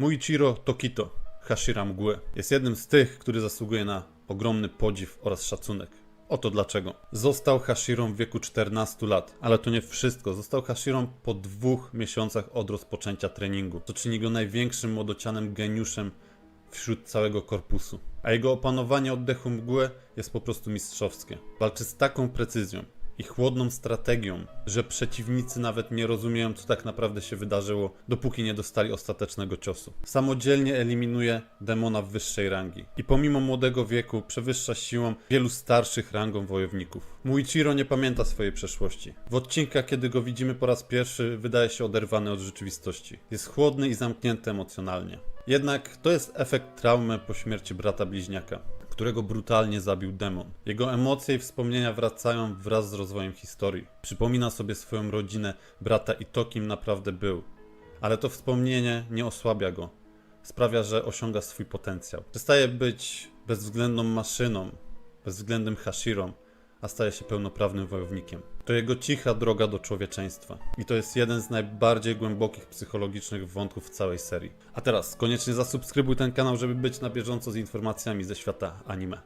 Muichiro Tokito, Hashira Mgły, jest jednym z tych, który zasługuje na ogromny podziw oraz szacunek. Oto dlaczego. Został Hashirą w wieku 14 lat, ale to nie wszystko. Został Hashirą po dwóch miesiącach od rozpoczęcia treningu, co czyni go największym młodocianym geniuszem wśród całego korpusu. A jego opanowanie oddechu mgły jest po prostu mistrzowskie. Walczy z taką precyzją i chłodną strategią, że przeciwnicy nawet nie rozumieją, co tak naprawdę się wydarzyło, dopóki nie dostali ostatecznego ciosu. Samodzielnie eliminuje demona wyższej rangi i pomimo młodego wieku przewyższa siłą wielu starszych rangą wojowników. Muichiro nie pamięta swojej przeszłości. W odcinkach, kiedy go widzimy po raz pierwszy, wydaje się oderwany od rzeczywistości. Jest chłodny i zamknięty emocjonalnie. Jednak to jest efekt traumy po śmierci brata bliźniaka którego brutalnie zabił demon. Jego emocje i wspomnienia wracają wraz z rozwojem historii. Przypomina sobie swoją rodzinę, brata i to, kim naprawdę był. Ale to wspomnienie nie osłabia go. Sprawia, że osiąga swój potencjał. Przestaje być bezwzględną maszyną, bezwzględnym Hashirą, a staje się pełnoprawnym wojownikiem. To jego cicha droga do człowieczeństwa. I to jest jeden z najbardziej głębokich psychologicznych wątków w całej serii. A teraz koniecznie zasubskrybuj ten kanał, żeby być na bieżąco z informacjami ze świata anime.